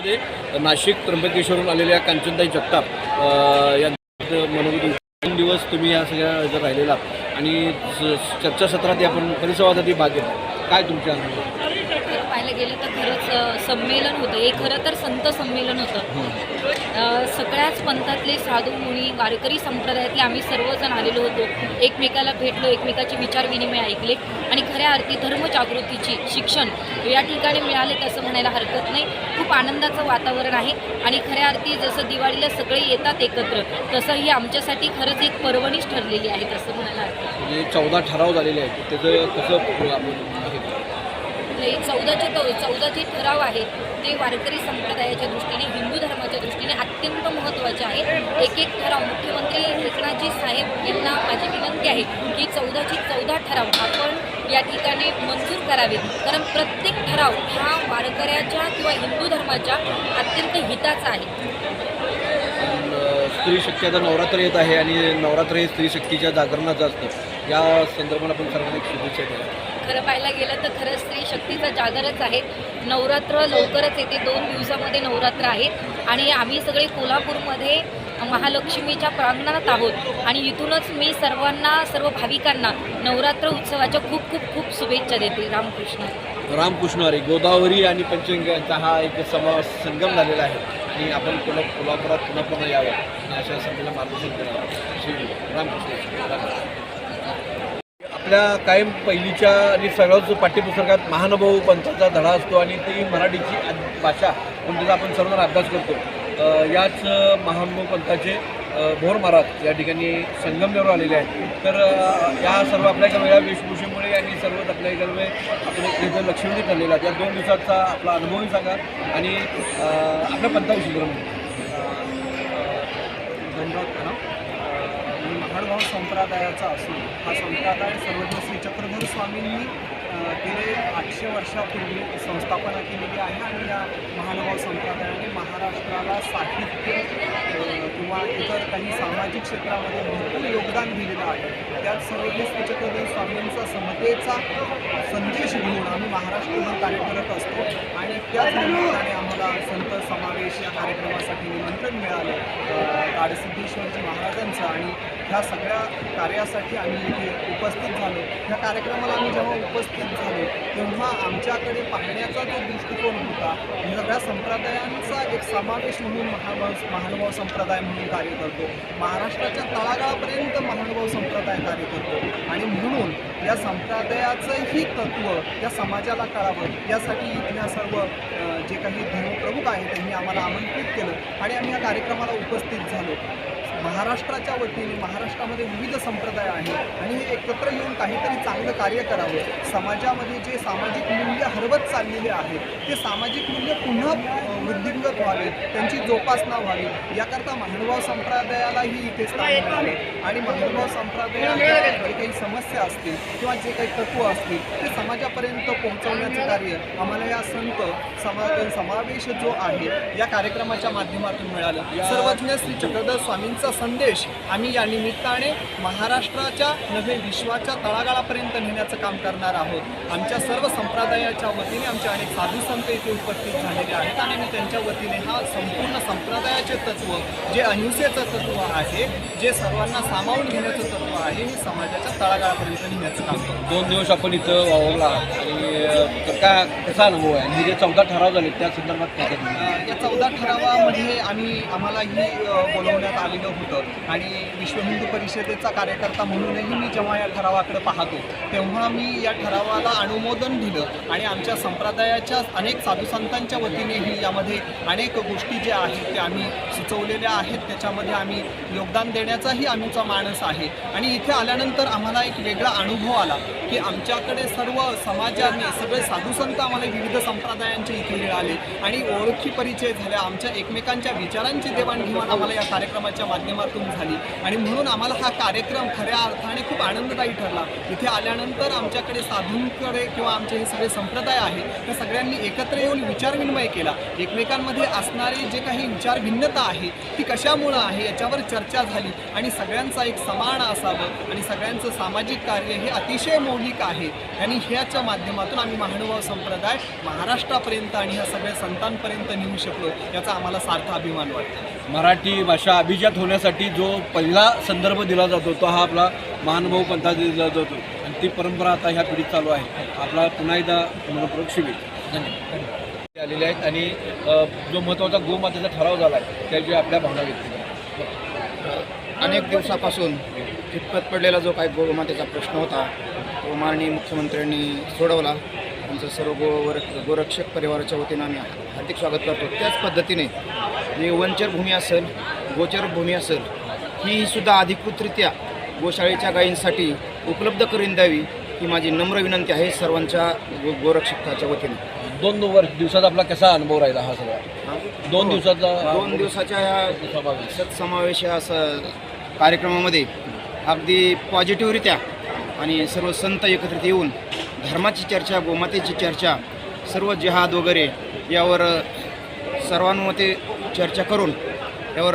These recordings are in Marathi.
मध्ये नाशिक त्र्यंबकेश्वरून आलेल्या कांचनताई जगताप यांच्या यांचं मनोगत दोन दिवस तुम्ही या सगळ्या राहिलेला आणि चर्चासत्रात आपण परिसंवादातही भाग घेतला. काय तुमच्या पाहायला गेलं तर खरंच संमेलन होतं. हे खरं तर संत संमेलन होतं. सगळ्याच पंथातले साधू मुनी वारकरी संप्रदायातले आम्ही सर्वजण आलेलो होतो. एकमेकाला भेटलो एकमेकाचे विचार विनिमय ऐकले. आणि खऱ्या अर्थी धर्मजागृतीची शिक्षण या ठिकाणी मिळाले तसं म्हणायला हरकत नाही. खूप आनंदाचं वातावरण आहे. आणि खऱ्या अर्थी जसं दिवाळीला सगळे येतात एकत्र तसं ही आमच्यासाठी खरंच एक पर्वणीच ठरलेली आहे तसं म्हणायला हरकत. म्हणजे चौदा ठराव झालेले आहेत. त्याचं कसं आपण हे करू? आपले चौदाचे चौदाचे ठराव आहेत ते वारकरी संप्रदायाच्या दृष्टीने हिंदू धर्माच्या दृष्टीने अत्यंत महत्त्वाचे आहेत. एक एक ठराव मुख्यमंत्री एकनाथजी साहेब यांना माझी विनंती आहे की चौदाचे चौदा ठराव आपण या ठिकाणी मंजूर करावेत. कारण प्रत्येक ठराव हा वारकऱ्याच्या किंवा हिंदू धर्माच्या अत्यंत हिताचा आहे. स्त्री शक्ती आता नवरात्र येत आहे आणि नवरात्र हे स्त्री शक्तीच्या जागरणाचं असतं. या संदर्भात आपण सर्वांना शुभेच्छा द्या खरं पाहायला गेलं तर खरं स्त्री शक्तीचा जागरच आहे. नवरात्र लवकरच येते. दोन दिवसामध्ये नवरात्र आहेत आणि आम्ही सगळे कोल्हापूरमध्ये महालक्ष्मीच्या प्रांगणात आहोत. आणि इथूनच मी सर्वांना सर्व भाविकांना नवरात्र उत्सवाच्या खूप खूप खूप शुभेच्छा देते. रामकृष्ण. रामकृष्ण अरे गोदावरी आणि पंचगंगाचा हा एक समा संगम झालेला आहे. आणि आपण पुन्हा कोल्हापुरात पुन्हा पुन्हा यावं. आणि अशा सभेला मार्गदर्शन करावं. श्री रामकृष्ण. आपल्या कायम पहिलीच्या आणि सगळ्याच पाठ्यपुस्तकात महानुभाव पंथाचा धडा असतो आणि ती मराठीची भाषा म्हणून त्याचा आपण सर्वांना अभ्यास करतो. याच महानुभव पंथाचे भोर महाराज या ठिकाणी संगमनेरवर आलेले आहेत. तर या सर्व आपल्या एका वेगळ्या वेशभूषेमुळे आणि सर्व आपल्या एका वेगळे आपण इथं लक्षवेधी ठरलेला आहे. या दोन दिवसाचा आपला अनुभवही सांगा आणि आपल्या पंथाविषयी धन्यवाद संप्रदायाचा असून हा संप्रदाय सर्वज्ञ श्री चक्रधर स्वामींनी गेले आठशे वर्षापूर्वी संस्थापना केलेली आहे आणि या महानुभाव संप्रदायाने महाराष्ट्राला साहित्य किंवा इतर काही सामाजिक क्षेत्रामध्ये भरपूर योगदान दिलेलं आहे. त्यात सर्वज्ञ श्री चक्रधर स्वामींचा समतेचा संदेश घेऊन आम्ही महाराष्ट्रभर कार्य करत असतो आणि त्याच निमित्ताने आम्हाला संत समावेश या कार्यक्रमासाठी निमंत्रण मिळालं. काडसिद्धेश्वरजी महाराजांचं आणि ह्या सगळ्या कार्यासाठी आम्ही इथे उपस्थित झालो. ह्या कार्यक्रमाला आम्ही जेव्हा उपस्थित झालो तेव्हा आमच्याकडे पाहण्याचा जो दृष्टिकोन होता सगळ्या संप्रदायांचा एक समावेश म्हणून महानुभाव महानुभाव संप्रदाय म्हणून कार्य करतो. महाराष्ट्राच्या तळागाळापर्यंत महानुभाव संप्रदाय कार्य करतो. आणि म्हणून या संप्रदायाचंही तत्त्व या समाजाला कळावं. यासाठी इथल्या सर्व जे काही धर्मप्रमुख आहेत त्यांनी आम्हाला आमंत्रित केलं. आणि आम्ही या कार्यक्रमाला उपस्थित झालो. महाराष्ट्राच्या वतीने महाराष्ट्रामध्ये विविध संप्रदाय आहेत आणि हे एकत्र येऊन काहीतरी चांगलं कार्य करावं. समाजामध्ये जे सामाजिक मूल्य हरवत चाललेले आहेत ते सामाजिक मूल्य पुन्हा वृद्धिंगत व्हावे त्यांची जोपासना व्हावी याकरता महानुभाव संप्रदायालाही इथे स्थान मिळाले आणि महानुभाव संप्रदायाच्या जे काही समस्या असतील किंवा जे काही तत्व असतील ते समाजापर्यंत पोहोचवण्याचं कार्य आम्हाला या संत समा समावेश जो आहे या कार्यक्रमाच्या माध्यमातून मिळालं. सर्वज्ञ श्री चक्रधर स्वामींचा संदेश आम्ही या निमित्ताने महाराष्ट्राच्या नव्हे विश्वाच्या तळागाळापर्यंत नेण्याचं काम करणार आहोत. आमच्या सर्व संप्रदायाच्या वतीने आमचे अनेक साधू संत इथे उपस्थित झालेले आहेत आणि मी त्यांच्या वतीने हा संपूर्ण संप्रदायाचे तत्व जे अहिंसेचं तत्व आहे जे सर्वांना सामावून घेण्याचं तत्व आहे हे समाजाच्या तळागाळापर्यंत नेण्याचं काम दोन दिवस आपण इथं वावरला आणि तर काय कसा अनुभव आहे? आणि जे चौदा ठराव झाले त्या संदर्भात काय या चौदा ठरावामध्ये आम्ही आम्हालाही बोलवण्यात आलेलं होतं. आणि विश्व हिंदू परिषदेचा कार्यकर्ता म्हणूनही मी जेव्हा या ठरावाकडे पाहतो तेव्हा मी या ठरावाला अनुमोदन दिलं. आणि आमच्या संप्रदायाच्या अनेक साधुसंतांच्या वतीनेही यामध्ये अनेक गोष्टी ज्या आहेत त्या आम्ही सुचवलेल्या आहेत. त्याच्यामध्ये आम्ही योगदान देण्याचाही आमचा मानस आहे. आणि इथे आल्यानंतर आम्हाला एक वेगळा अनुभव आला की आमच्याकडे सर्व समाजाने सगळे साधुसंत आम्हाला विविध संप्रदायांचे इथे मिळाले. आणि ओळखी परिचय झाल्या. आमच्या एकमेकांच्या विचारांची देवाणघेवाण आम्हाला या कार्यक्रमाच्या माध्यमातून झाली. आणि म्हणून आम्हाला हा कार्यक्रम खऱ्या अर्थाने खूप आनंददायी ठरला. इथे आल्यानंतर आमच्याकडे साधूंकडे किंवा आमचे हे सगळे संप्रदाय आहेत त्या सगळ्यांनी एकत्र येऊन विचारविनिमय केला. एकमेकांमध्ये असणारी जे काही विचार भिन्नता आहे ती कशामुळं आहे याच्यावर चर्चा झाली. आणि सगळ्यांचा एक समान असावं आणि सगळ्यांचं सामाजिक कार्य हे अतिशय मौलिक आहे. आणि ह्याच्या माध्यमातून आम्ही महानुभाव संप्रदाय महाराष्ट्रापर्यंत आणि ह्या सगळ्या संतांपर्यंत नेऊ शकलो याचा आम्हाला सार्थ अभिमान वाटतो. मराठी भाषा अभिजात होण्यासाठी जो पहिला संदर्भ दिला जातो तो हा आपला महानुभाव पंथा दिला जातो. आणि ती परंपरा आता ह्या पिढीत चालू आहे. आपला पुन्हा एकदा मनपूर्वक शुभेच्छा. धन्यवाद. आलेले आहेत आणि जो महत्त्वाचा गोमातेचा ठराव झाला आहे त्याची आपल्या भावना व्यक्त. अनेक दिवसापासून खितपत पडलेला जो काही गोमातेचा प्रश्न होता तो माननीय मुख्यमंत्र्यांनी सोडवला. आमचं सर्व गोवर गोरक्षक परिवाराच्या वतीनं आम्ही हार्दिक स्वागत करतो. त्याच पद्धतीने जी वंचर भूमी असेल गोचर भूमी असेल ही सुद्धा अधिकृतरित्या गोशाळेच्या गायींसाठी उपलब्ध करून द्यावी ही माझी नम्र विनंती आहे सर्वांच्या गो गोरक्षकाच्या वतीने. दोन वर्ष दिवसाचा आपला कसा अनुभव राहिला हा सगळा? दोन दिवसाचा दोन दिवसाच्या ह्या समावेश. सत्समावेश या असं कार्यक्रमामध्ये अगदी पॉझिटिव्हरित्या आणि सर्व संत एकत्रित येऊन धर्माची चर्चा गोमातेची चर्चा सर्व जिहाद वगैरे यावर सर्वानुमते चर्चा करून यावर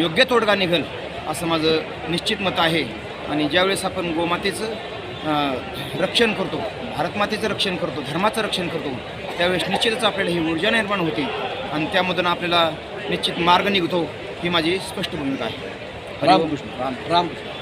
योग्य तोडगा निघेल असं माझं निश्चित मत आहे. आणि ज्यावेळेस आपण गोमातेचं रक्षण करतो भारतमातेचं रक्षण करतो धर्माचं रक्षण करतो त्यावेळेस निश्चितच आपल्याला ही ऊर्जा निर्माण होते आणि त्यामधून आपल्याला निश्चित मार्ग निघतो ही माझी स्पष्ट भूमिका आहे. रामकृष्ण राम रामकृष्ण